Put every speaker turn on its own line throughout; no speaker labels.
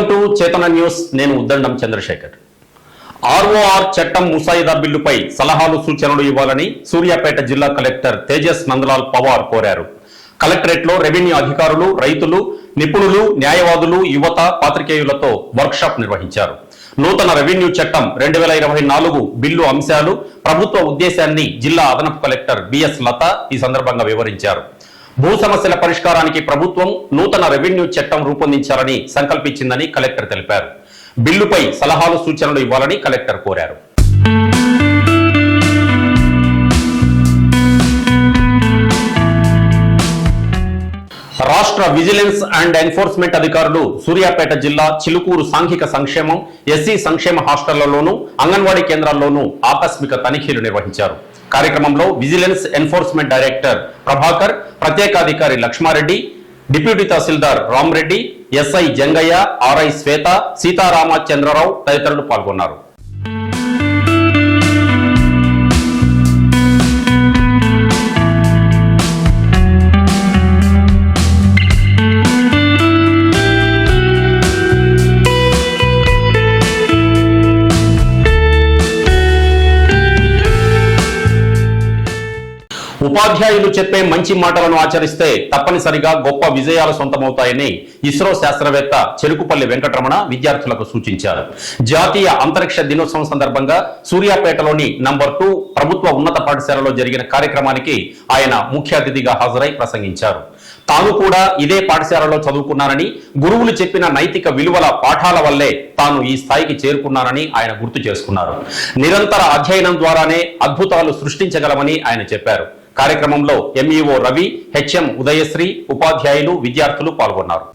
Welcome to చేతన news. నేను Uddandam Chandrasekhar. ROR చట్టం ముసాయిదా బిల్లుపై సలహాలు సూచనలు ఇవ్వాలని సూర్యాపేట జిల్లా కలెక్టర్ తేజస్ నందలాల్ పవార్ కోరారు. కలెక్టరేట్లో రెవెన్యూ అధికారులు రైతులు నిపుణులు న్యాయవాదులు యువత పాత్రికేయులతో వర్క్షాప్ నిర్వహించారు. నూతన రెవెన్యూ చట్టం రెండు వేల ఇరవై నాలుగు బిల్లు అంశాలు ప్రభుత్వ ఉద్దేశాన్ని జిల్లా అదనపు కలెక్టర్ బిఎస్ లత ఈ సందర్భంగా వివరించారు. భూ సమస్యల పరిష్కారానికి ప్రభుత్వం నూతన రెవెన్యూ చట్టం రూపొందించాలని సంకల్పించిందని కలెక్టర్ తెలిపారు. బిల్లుపై సలహాలు సూచనలు ఇవ్వాలని కలెక్టర్ కోరారు. రాష్ట్ర విజిలెన్స్ అండ్ ఎన్ఫోర్స్మెంట్ అధికారులు సూర్యాపేట జిల్లా చిలుకూరు సాంఘిక సంక్షేమం ఎస్సీ సంక్షేమ హాస్టళ్ళలోనూ అంగన్వాడీ కేంద్రాల్లోనూ ఆకస్మిక తనిఖీలు నిర్వహించారు. కార్యక్రమంలో vigilance enforcement director Prabhakar ప్రత్యేకాధికారి Lakshma Reddy deputy tahsildar Ram Reddy SI Jangaiah RI Shweta Sitaramachandra Rao తదితరులు పాల్గొన్నారు. ఉపాధ్యాయులు చెప్పే మంచి మాటలను ఆచరిస్తే తప్పనిసరిగా గొప్ప విజయాలు సొంతమవుతాయని ఇస్రో శాస్త్రవేత్త చెరుకుపల్లి వెంకటరమణ విద్యార్థులకు సూచించారు. జాతీయ అంతరిక్ష దినోత్సవం సందర్భంగా సూర్యాపేటలోని నంబర్ టూ ప్రభుత్వ ఉన్నత పాఠశాలలో జరిగిన కార్యక్రమానికి ఆయన ముఖ్య అతిథిగా హాజరై ప్రసంగించారు. తాను కూడా ఇదే పాఠశాలలో చదువుకున్నానని గురువులు చెప్పిన నైతిక విలువల పాఠాల వల్లే తాను ఈ స్థాయికి చేరుకున్నానని ఆయన గుర్తు చేసుకున్నారు. నిరంతర అధ్యయనం ద్వారానే అద్భుతాలు సృష్టించగలమని ఆయన చెప్పారు. కార్యక్రమంలో ఎంఈఓ రవి హెచ్ఎం ఉదయశ్రీ ఉపాధ్యాయులు విద్యార్థులు పాల్గొన్నారు.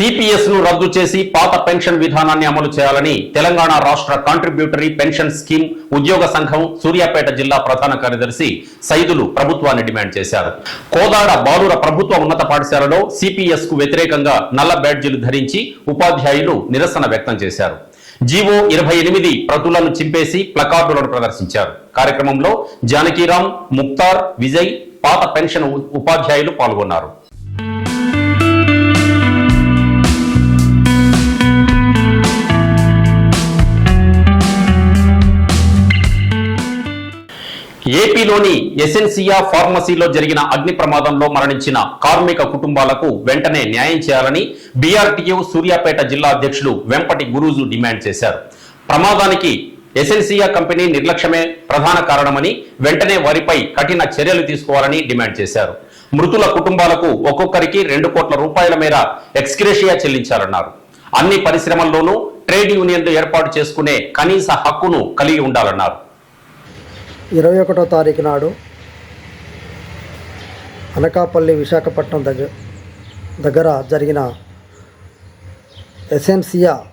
సిపిఎస్ను రద్దు చేసి పాత పెన్షన్ విధానాన్ని అమలు చేయాలని తెలంగాణ రాష్ట్ర కాంట్రిబ్యూటరీ పెన్షన్ స్కీమ్ ఉద్యోగ సంఘం సూర్యాపేట జిల్లా ప్రధాన కార్యదర్శి సైదులు ప్రభుత్వాన్ని డిమాండ్ చేశారు. కోదాడ బాలుర ప్రభుత్వ ఉన్నత పాఠశాలలో సిపిఎస్కు వ్యతిరేకంగా నల్ల బ్యాడ్జీలు ధరించి ఉపాధ్యాయులు నిరసన వ్యక్తం చేశారు. జీవో ఇరవై ఎనిమిది ప్రతులను చింపేసి ప్లకార్డులను ప్రదర్శించారు. కార్యక్రమంలో జానకీరాం ముక్తార్ విజయ్ పాత పెన్షన్ ఉపాధ్యాయులు పాల్గొన్నారు. ఏపీలోని ఎసెన్సియా ఫార్మసీలో జరిగిన అగ్ని ప్రమాదంలో మరణించిన కార్మిక కుటుంబాలకు వెంటనే న్యాయం చేయాలని బీఆర్టీయూ సూర్యాపేట జిల్లా అధ్యక్షులు వెంపటి గురూజు డిమాండ్ చేశారు. ప్రమాదానికి ఎసెన్సియా కంపెనీ నిర్లక్ష్యమే ప్రధాన కారణమని వెంటనే వారిపై కఠిన చర్యలు తీసుకోవాలని డిమాండ్ చేశారు. మృతుల కుటుంబాలకు ఒక్కొక్కరికి రెండు కోట్ల రూపాయల మేర ఎక్స్క్రేషియా చెల్లించాలన్నారు. అన్ని పరిశ్రమల్లోనూ ట్రేడ్ యూనియన్లు ఏర్పాటు చేసుకునే కనీస హక్కును కలిగి ఉండాలన్నారు.
ఇరవై ఒకటో తారీఖు నాడు అనకాపల్లి విశాఖపట్నం దగ్గర దగ్గర జరిగిన ఎసెన్సియా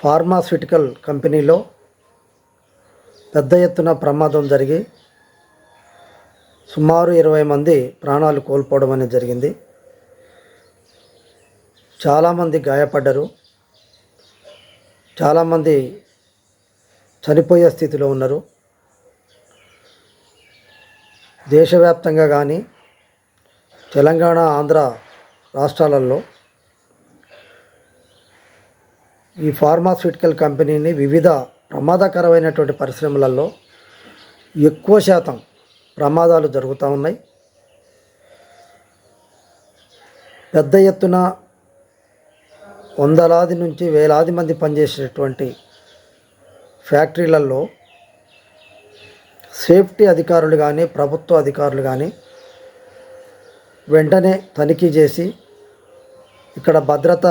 ఫార్మాస్యూటికల్ కంపెనీలో పెద్ద ఎత్తున ప్రమాదం జరిగి సుమారు ఇరవై మంది ప్రాణాలు కోల్పోవడం అనేది జరిగింది. చాలామంది గాయపడ్డారు. చాలామంది చనిపోయే స్థితిలో ఉన్నారు. దేశవ్యాప్తంగా కానీ తెలంగాణ ఆంధ్ర రాష్ట్రాలలో ఈ ఫార్మాస్యూటికల్ కంపెనీని వివిధ ప్రమాదకరమైనటువంటి పరిశ్రమలలో ఎక్కువ శాతం ప్రమాదాలు జరుగుతూ ఉన్నాయి. పెద్ద ఎత్తున వందలాది నుంచి వేలాది మంది పనిచేసేటువంటి ఫ్యాక్టరీలలో సేఫ్టీ అధికారులు కానీ ప్రభుత్వ అధికారులు కానీ వెంటనే తనిఖీ చేసి ఇక్కడ భద్రత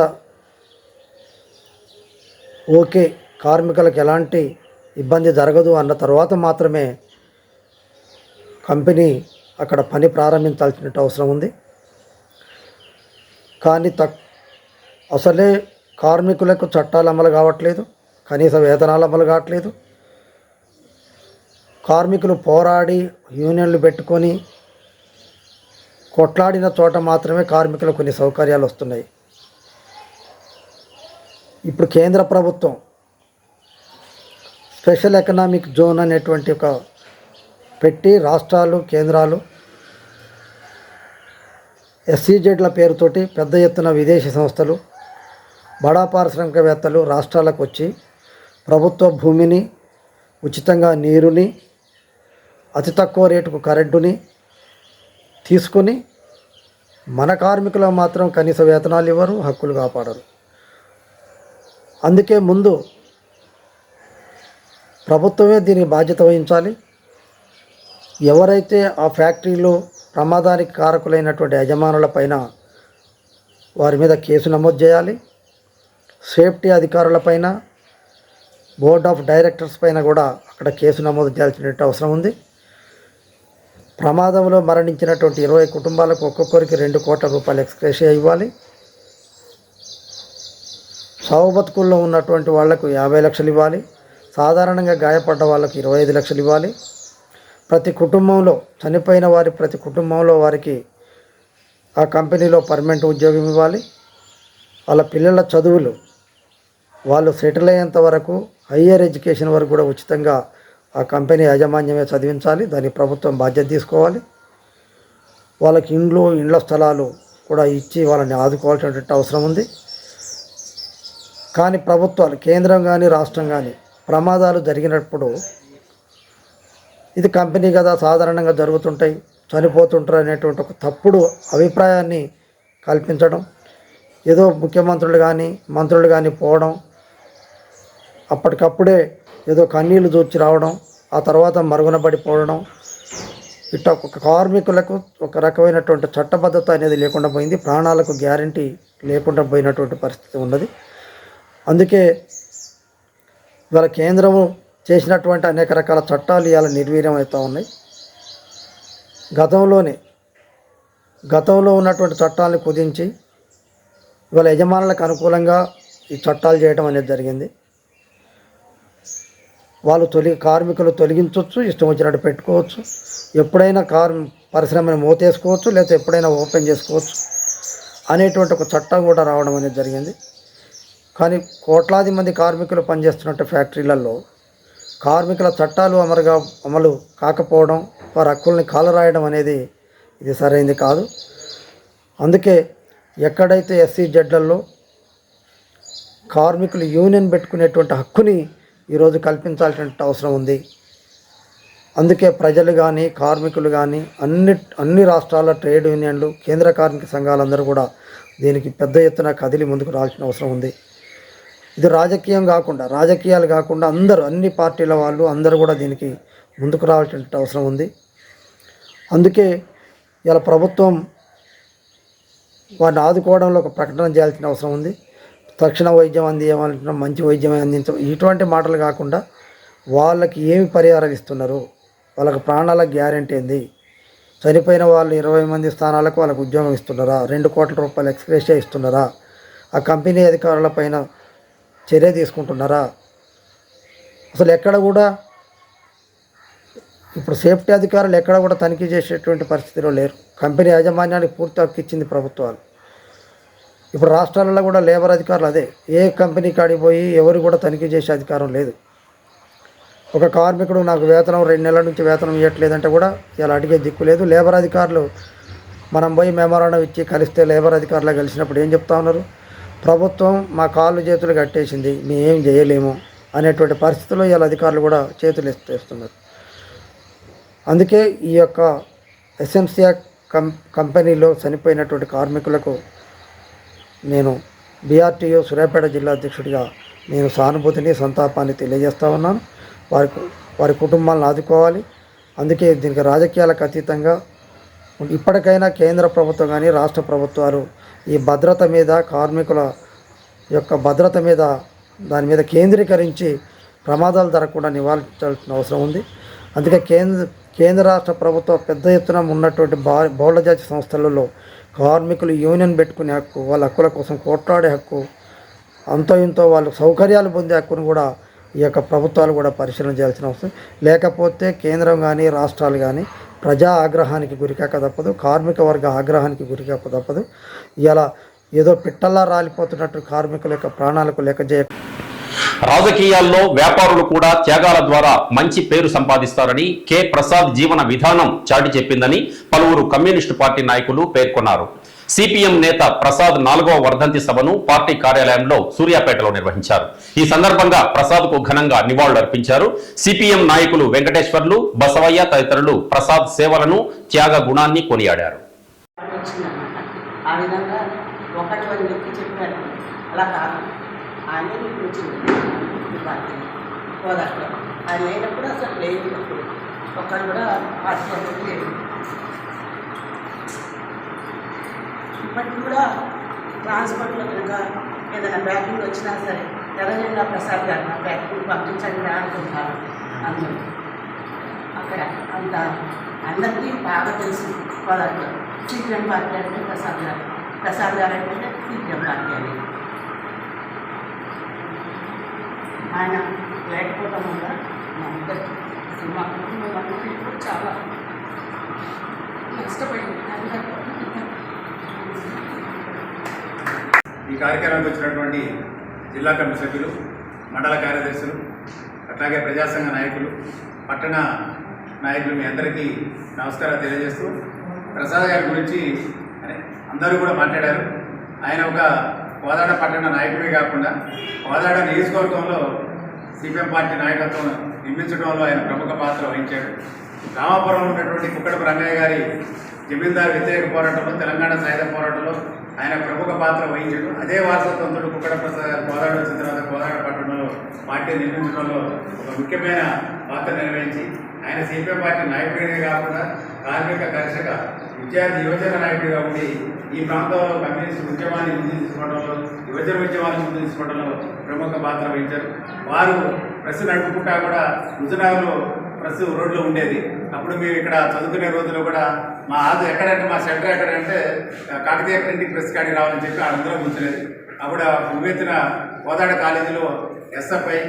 ఓకే కార్మికులకు ఎలాంటి ఇబ్బంది జరగదు అన్న తర్వాత మాత్రమే కంపెనీ అక్కడ పని ప్రారంభించాల్సిన అవసరం ఉంది. కానీ తక్ అసలే కార్మికులకు చట్టాలు అమలు కావట్లేదు కనీస వేతనాలు అమలు కావట్లేదు. కార్మికులు పోరాడి యూనియన్లు పెట్టుకొని కొట్లాడిన చోట మాత్రమే కార్మికులకు కొన్ని సౌకర్యాలు వస్తున్నాయి. ఇప్పుడు కేంద్ర ప్రభుత్వం స్పెషల్ ఎకనామిక్ జోన్ అనేటువంటి ఒక పెట్టి రాష్ట్రాలు కేంద్రాలు ఎస్సీజెడ్ల పేరుతోటి పెద్ద ఎత్తున విదేశీ సంస్థలు బడా పారిశ్రామికవేత్తలు రాష్ట్రాలకు వచ్చి ప్రభుత్వ భూమిని ఉచితంగా నీరుని అతి తక్కువ రేటుకు కరెంటుని తీసుకొని మన కార్మికులకు మాత్రం కనీస వేతనాలు ఇవ్వరు హక్కులు కాపాడరు. అందుకే ముందు ప్రభుత్వమే దీనికి బాధ్యత వహించాలి. ఎవరైతే ఆ ఫ్యాక్టరీలో ప్రమాదానికి కారకులైనటువంటి యజమానులపైన వారి మీద కేసు నమోదు చేయాలి. సేఫ్టీ అధికారులపైన బోర్డ్ ఆఫ్ డైరెక్టర్స్ పైన కూడా అక్కడ కేసు నమోదు చేయాల్సిన అవసరం ఉంది. ప్రమాదంలో మరణించినటువంటి ఇరవై కుటుంబాలకు ఒక్కొక్కరికి రెండు కోట్ల రూపాయలు ఎక్స్క్రేషియా ఇవ్వాలి. సావు బతుకుల్లో ఉన్నటువంటి వాళ్ళకు యాభై లక్షలు ఇవ్వాలి. సాధారణంగా గాయపడ్డ వాళ్ళకు ఇరవై ఐదు లక్షలు ఇవ్వాలి. ప్రతి కుటుంబంలో చనిపోయిన వారి ప్రతి కుటుంబంలో వారికి ఆ కంపెనీలో పర్మనెంట్ ఉద్యోగం ఇవ్వాలి. వాళ్ళ పిల్లల చదువులు వాళ్ళు సెటిల్ అయ్యేంత వరకు హయ్యర్ ఎడ్యుకేషన్ వరకు కూడా ఉచితంగా ఆ కంపెనీ యాజమాన్యమే చదివించాలి దాని ప్రభుత్వం బాధ్యత తీసుకోవాలి. వాళ్ళకి ఇండ్లు ఇండ్ల స్థలాలు కూడా ఇచ్చి వాళ్ళని ఆదుకోవాల్సినటువంటి అవసరం ఉంది. కానీ ప్రభుత్వాలు కేంద్రం కానీ రాష్ట్రం కానీ ప్రమాదాలు జరిగినప్పుడు ఇది కంపెనీ కదా సాధారణంగా జరుగుతుంటాయి చనిపోతుంటారు అనేటువంటి ఒక తప్పుడు అభిప్రాయాన్ని కల్పించడం ఏదో ముఖ్యమంత్రులు కానీ మంత్రులు కానీ పోవడం అప్పటికప్పుడే ఏదో కన్నీళ్ళు దూర్చి రావడం ఆ తర్వాత మరుగున పడిపోవడం ఇట్ట ఒక కార్మికులకు ఒక రకమైనటువంటి చట్టబద్ధత అనేది లేకుండా పోయింది. ప్రాణాలకు గ్యారంటీ లేకుండా పోయినటువంటి పరిస్థితి ఉన్నది. అందుకే ఇవాళ కేంద్రము చేసినటువంటి అనేక రకాల చట్టాలు ఇవాళ నిర్వీర్యం అవుతూ ఉన్నాయి. గతంలోనే గతంలో ఉన్నటువంటి చట్టాలను కుదించి ఇవాళ యజమానులకు అనుకూలంగా ఈ చట్టాలు చేయడం అనేది జరిగింది. వాళ్ళు తొలి కార్మికులు తొలగించవచ్చు ఇష్టం వచ్చినట్టు పెట్టుకోవచ్చు. ఎప్పుడైనా కార్ పరిశ్రమను మూతేసుకోవచ్చు లేకపోతే ఎప్పుడైనా ఓపెన్ చేసుకోవచ్చు అనేటువంటి ఒక చట్టం కూడా రావడం అనేది జరిగింది. కానీ కోట్లాది మంది కార్మికులు పనిచేస్తున్నట్టు ఫ్యాక్టరీలలో కార్మికుల చట్టాలు అమరుగా అమలు కాకపోవడం వారి హక్కుల్ని కాలరాయడం అనేది ఇది సరైంది కాదు. అందుకే ఎక్కడైతే ఎస్సీ జడ్లలో కార్మికులు యూనియన్ పెట్టుకునేటువంటి హక్కుని ఈరోజు కల్పించాల్సిన అవసరం ఉంది. అందుకే ప్రజలు కానీ కార్మికులు కానీ అన్ని అన్ని రాష్ట్రాల ట్రేడ్ యూనియన్లు కేంద్ర కార్మిక సంఘాలందరూ కూడా దీనికి పెద్ద ఎత్తున కదిలి ముందుకు రావాల్సిన అవసరం ఉంది. ఇది రాజకీయం కాకుండా రాజకీయాలు కాకుండా అందరూ అన్ని పార్టీల వాళ్ళు అందరూ కూడా దీనికి ముందుకు రావాల్సిన అవసరం ఉంది. అందుకే ఇలా ప్రభుత్వం వారిని ఆదుకోవడంలో ఒక ప్రకటన చేయాల్సిన అవసరం ఉంది. తక్షణ వైద్యం అందించాలంటున్నాం మంచి వైద్యం అందించడం ఇటువంటి మాటలు కాకుండా వాళ్ళకి ఏమి పరిహారం ఇస్తున్నారు? వాళ్ళకి ప్రాణాల గ్యారెంటీ ఏంది? చనిపోయిన వాళ్ళు ఇరవై మంది స్థానాలకు వాళ్ళకు ఉద్యోగం ఇస్తున్నారా? రెండు కోట్ల రూపాయలు ఎక్స్ప్రెషియా ఇస్తున్నారా? ఆ కంపెనీ అధికారుల పైన చర్య తీసుకుంటున్నారా? అసలు ఎక్కడ కూడా ఇప్పుడు సేఫ్టీ అధికారులు ఎక్కడ కూడా తనిఖీ చేసేటువంటి పరిస్థితిలో లేరు. కంపెనీ యాజమాన్యానికి పూర్తి హక్కు ఇచ్చింది ప్రభుత్వాలు. ఇప్పుడు రాష్ట్రాలలో కూడా లేబర్ అధికారులు అదే ఏ కంపెనీ కాడికి పోయి ఎవరు కూడా తనిఖీ చేసే అధికారం లేదు. ఒక కార్మికుడు నాకు వేతనం రెండు నెలల నుంచి వేతనం ఇవ్వట్లేదంటే కూడా ఇలా అడిగే దిక్కు లేదు. లేబర్ అధికారులు మనం పోయి మెమోరాండం ఇచ్చి కలిస్తే లేబర్ అధికారులు కలిసినప్పుడు ఏం చెప్తా ఉన్నారు? ప్రభుత్వం మా కాళ్ళు చేతులు కట్టేసింది మేము ఏం చేయలేము అనేటువంటి పరిస్థితుల్లో ఇలా అధికారులు కూడా చేతులు ఎత్తేస్తున్నారు. అందుకే ఈ యొక్క ఎస్ఎంసియా కం కంపెనీలో చనిపోయినటువంటి కార్మికులకు నేను బీఆర్టీఓ సూర్యాపేట జిల్లా అధ్యక్షుడిగా నేను సానుభూతిని సంతాపాన్ని తెలియజేస్తా ఉన్నాను. వారి వారి కుటుంబాలను ఆదుకోవాలి. అందుకే దీనికి రాజకీయాలకు అతీతంగా ఇప్పటికైనా కేంద్ర ప్రభుత్వం కానీ రాష్ట్ర ప్రభుత్వాలు ఈ భద్రత మీద కార్మికుల యొక్క భద్రత మీద దాని మీద కేంద్రీకరించి ప్రమాదాలు జరగకుండా నివారించాల్సిన అవసరం ఉంది. అందుకే కేంద్ర కేంద్ర రాష్ట్ర ప్రభుత్వం పెద్ద ఎత్తున ఉన్నటువంటి బా బహుళ సంస్థలలో కార్మికులు యూనియన్ పెట్టుకునే హక్కు వాళ్ళ హక్కుల కోసం కొట్లాడే హక్కు అంతో ఇంతో వాళ్ళు సౌకర్యాలు పొందే హక్కును కూడా ఈ యొక్క ప్రభుత్వాలు కూడా పరిశీలన చేయాల్సిన అవసరం. లేకపోతే కేంద్రం కానీ రాష్ట్రాలు కానీ ప్రజా ఆగ్రహానికి గురికాక తప్పదు కార్మిక వర్గ ఆగ్రహానికి గురికాక తప్పదు. ఇలా ఏదో పిట్టల్లా రాలిపోతున్నట్టు కార్మికుల యొక్క ప్రాణాలకు లెక్క చేయ
రాజకీయాల్లో వ్యాపారులు కూడా త్యాగాల ద్వారా మంచి పేరు సంపాదిస్తారని కె. ప్రసాద్ జీవన విధానం చాటి చెప్పిందని పలువురు కమ్యూనిస్టు పార్టీ నాయకులు పేర్కొన్నారు. సిపిఎం నేత ప్రసాద్ నాలుగవ వర్ధంతి సభను పార్టీ కార్యాలయంలో సూర్యాపేటలో నిర్వహించారు. ఈ సందర్భంగా ప్రసాద్కు ఘనంగా నివాళులర్పించారు. సిపిఎం నాయకులు వెంకటేశ్వర్లు బసవయ్య తదితరులు ప్రసాద్ సేవలను త్యాగ గుణాన్ని కొనియాడారు.
ఆ విధంగా ఒకటి చెప్పారు. అలా కాదు. ఆయన మీకు వచ్చింది ఈ పార్టీ. ఆయన లేనప్పుడు అసలు లేదు అప్పుడు. ఒక్కరు కూడా పార్టీ అనేది లేదు. ఇప్పటికి కూడా ట్రాన్స్పోర్ట్లో కనుక ఏదైనా బ్యాకింగ్ వచ్చినా సరే తెలంగాణ ప్రసాద్ గారు నా బ్యాకింగ్ పంపించండి అనుకుంటారు అందరూ. అక్కడ అంత అందరికీ బాగా తెలుసు పదార్థం సీపీఎం పార్టీ అంటే ప్రసాద్ గారు. ప్రసాద్ గారు అంటే సీపీఎం పార్టీ అని. ఆయన లేకపోవటం వల్ల మా ఇద్దరు సినిమా కుటుంబం అందరికీ చాలా నష్టపోయింది.
ఈ కార్యక్రమానికి వచ్చినటువంటి జిల్లా కమిటీ సభ్యులు మండల కార్యదర్శులు అట్లాగే ప్రజాసంఘ నాయకులు పట్టణ నాయకులు మీ అందరికీ నమస్కారం తెలియజేస్తూ ప్రసాద్ గారి గురించి అందరూ కూడా మాట్లాడారు. ఆయన ఒక కోదాడ పట్టణ నాయకుడే కాకుండా కోదాడ నియోజకవర్గంలో సిపిఎం పార్టీ నాయకత్వం నిర్మించడంలో ఆయన ప్రముఖ పాత్ర వహించాడు. రామాపురంలో ఉన్నటువంటి కుక్కడపు రంగయ్య గారి జమీందారు వ్యతిరేక పోరాటంలో తెలంగాణ సాయుధ పోరాటంలో ఆయన ప్రముఖ పాత్ర వహించాడు. అదే వారసత్వంతో కుక్కడ ప్రసాద్ గారు కోదాడ వచ్చిన తర్వాత కోదాడ పట్టణంలో పార్టీ నిర్మించడంలో ఒక ముఖ్యమైన పాత్ర నిర్వహించి ఆయన సిపిఎం పార్టీ నాయకుడిగా కాకుండా కార్మిక కర్షక విద్యార్థి యువజన నాయకుడిగా ఉండి ఈ ప్రాంతంలో కమ్యూనిస్ట్ ఉద్యమాన్ని ముందు తీసుకోవడంలో యువజన ఉద్యమాన్ని ముందు తీసుకోవడంలో ప్రముఖ పాత్ర వహించారు. వారు ప్రెస్ నడుపుకుంటా కూడా హుజునార్లో ప్రెస్ రోడ్లో ఉండేది. అప్పుడు మేము ఇక్కడ చదువుకునే రోజుల్లో కూడా మా ఆదు ఎక్కడంటే మా సెంటర్ ఎక్కడంటే కాకతీయ ప్రింటింగ్ ప్రెస్ కాడికి రావాలని చెప్పి అందరూ ఉంచలేదు అప్పుడు ఉవ్వెత్తున కోదాడ కాలేజీలో ఎస్ఎఫ్ఐ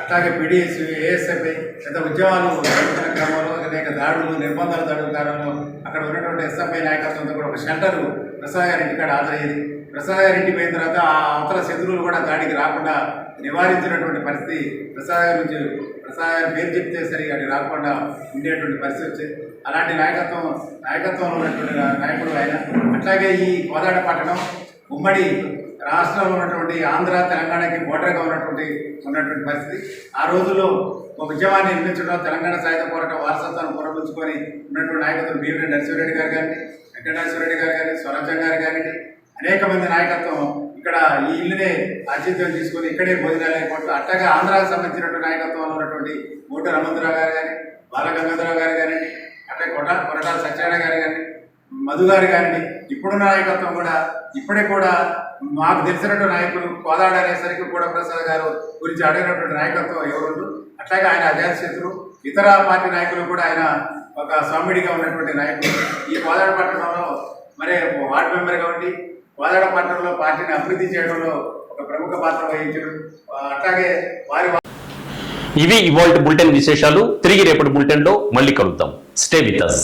అట్లాగే పీడిఎస్ ఏఎస్ఎఫ్ఐ పెద్ద ఉద్యమాలు జరుగుతున్న క్రమంలో అనేక దాడులు నిర్బంధాల దాడుల కారణంలో అక్కడ ఉన్నటువంటి ఎస్ఎఫ్ఐ నాయకత్వంతో కూడా ఒక షెల్టర్ ప్రసాదారెడ్డి కాడ ఇంటికాడ హాజరయ్యేది. ప్రసాద్ పోయిన తర్వాత ఆ అవతల శత్రువులు కూడా దాడికి రాకుండా నివారించినటువంటి పరిస్థితి ప్రసాదారి నుంచి ప్రసాదారి పేరు చెప్తే సరి రాకుండా ఉండేటువంటి పరిస్థితి వచ్చింది. అలాంటి నాయకత్వం నాయకత్వంలో ఉన్నటువంటి నాయకుడు ఆయన. అట్లాగే ఈ కోదాడ పట్టణం ఉమ్మడి రాష్ట్రంలో ఉన్నటువంటి ఆంధ్ర తెలంగాణకి బోర్డర్గా ఉన్నటువంటి ఉన్నటువంటి పరిస్థితి. ఆ రోజుల్లో ఒక ఉద్యమాన్ని నిర్మించడం తెలంగాణ సాయుధ పోరాట వారసత్వాన్ని పురమించుకొని ఉన్నటువంటి నాయకత్వం భీమిరెడ్డి నరసింహారెడ్డి గారు కానీ వెంకటేశ్వరరెడ్డి గారు కానీ స్వరాజ్యం గారు కానీ అనేక మంది నాయకత్వం ఇక్కడ ఈ ఇల్లునే ఆతిథ్యం తీసుకొని ఇక్కడే భోజనాలు అయిపోతూ అట్టగా ఆంధ్రాకు సంబంధించినటువంటి నాయకత్వంలో ఉన్నటువంటి మూట హనుమంతరావు గారు కానీ బాలగంగాధరరావు గారు కానీ అట్లే కొట కొరటాల సత్యనారాయణ గారు కానీ మధు గారు కానీ ఇప్పుడున్న నాయకత్వం కూడా ఇప్పుడే కూడా మాకు తెలిసినటువంటి నాయకులు కోదాడ అనేసరికి కూడా ప్రసాద్ గారు గురించి అడిగినటువంటి నాయకత్వం ఎవరు? అట్లాగే ఆయన అజాతశత్రు ఇతర పార్టీ నాయకులు కూడా ఆయన ఒక స్వామిడిగా ఉన్నటువంటి నాయకులు. ఈ కోదాడ పట్టణంలో మరి వార్డు మెంబర్గా ఉండి కోదాడ పట్టణంలో పార్టీని అభివృద్ధి చేయడంలో ఒక ప్రముఖ పాత్ర వహించడం అట్లాగే వారి
ఇవి ఇవాళ బులెటిన్ విశేషాలు. తిరిగి రేపటి బులెటిన్లో మళ్ళీ కలుద్దాం. Stay with us